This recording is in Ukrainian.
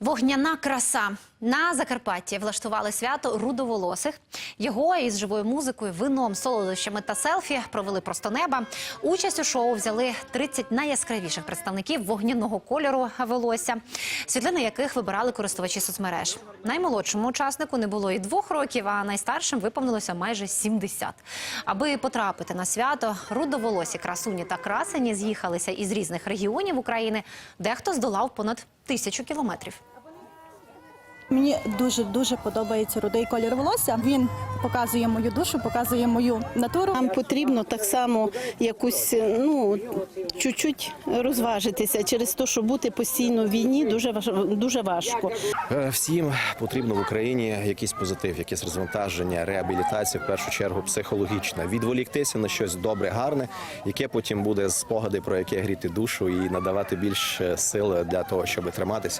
Вогняна краса на Закарпатті влаштували свято рудоволосих. Його із живою музикою, вином, солодощами та селфі провели просто неба. Участь у шоу взяли 30 найяскравіших представників вогняного кольору волосся, світлини яких вибирали користувачі соцмереж. Наймолодшому учаснику не було і двох років, а найстаршим виповнилося майже 70. Аби потрапити на свято, рудоволосі красуні та красені з'їхалися із різних регіонів України. Дехто здолав понад тисячу кілометрів. Мені дуже дуже подобається рудий колір волосся. Він показує мою душу, показує мою натуру. Нам потрібно так само якусь ну чуть-чуть розважитися через те, що бути постійно в війні дуже важ- дуже важко. Е, Всім потрібно в Україні якийсь позитив, якесь розвантаження, реабілітація, в першу чергу психологічна, відволіктися на щось добре, гарне, яке потім буде спогади про яке гріти душу і надавати більше сил для того, щоб триматися.